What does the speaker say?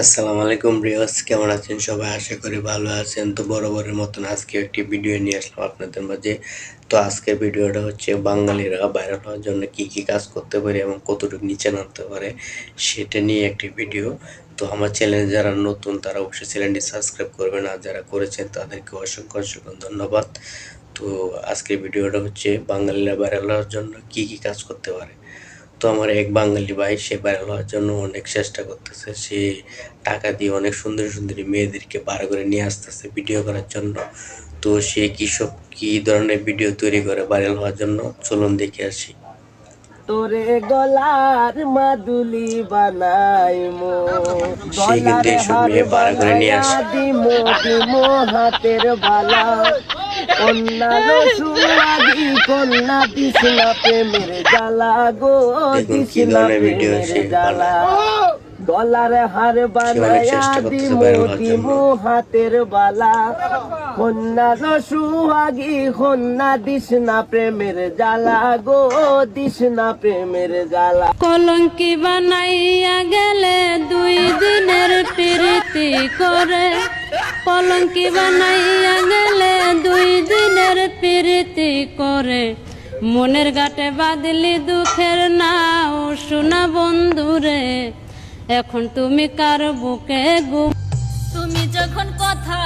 আসসালামু আলাইকুম রিয়াজ কেমন আছেন সবাই? আশা করি ভালো আছেন। তো বরাবরের মতন আজকে একটি ভিডিও নিয়ে আসলাম আপনাদের মাঝে। তো আজকের ভিডিওটা হচ্ছে বাঙালিরা ভাইরাল হওয়ার জন্য কি কি কাজ করতে পারে এবং কতটুকু নিচে নামতে পারে সেটা নিয়ে একটি ভিডিও। তো আমার চ্যানেলে যারা নতুন, তারা অবশ্যই চ্যানেলটি সাবস্ক্রাইব করবেন। আর যারা করেছেন, তাদেরকে অসংখ্য অসংখ্য ধন্যবাদ। তো আজকের ভিডিওটা হচ্ছে বাঙালিরা ভাইরাল হওয়ার জন্য কি কি কাজ করতে পারে। তো আমার এক বাঙালি ভাই সে ভাইরাল হওয়ার জন্য অনেক চেষ্টা করতেছে। সে টাকা দিয়ে অনেক সুন্দর সুন্দরী মেয়েদেরকে বার করে নিয়ে আসতেছে ভিডিও করার জন্য। তো সে কি সব কি ধরনের ভিডিও তৈরি করে ভাইরাল হওয়ার জন্য? চলুন দেখে আসি। তোরে গলার মাদুলি বানাই মো করে নিয়ে আসে। দিমো দিমো হাতের বালা। কন্যা দিস না প্রেমের জ্বালা গো দেখুন দিস কি না ধরনের ভিডিও প্রেমের সে জ্বালা। গলার হার বানায়া দিমু। দিমু হাতের বালা। কন্যা সুহাগী কন্যা দিস না প্রেমের জ্বালা গো দিস না প্রেমের জ্বালা। কলঙ্কি বানাইয়া গেলে দুই দিনের প্রীতি করে। কলঙ্কি বানাইয়া গেলে করে মনের গাটে বাদলি দুঃখের নাও শোনা বন্ধুরে এখন তুমি কার বুকে গু তুমি যখন কথা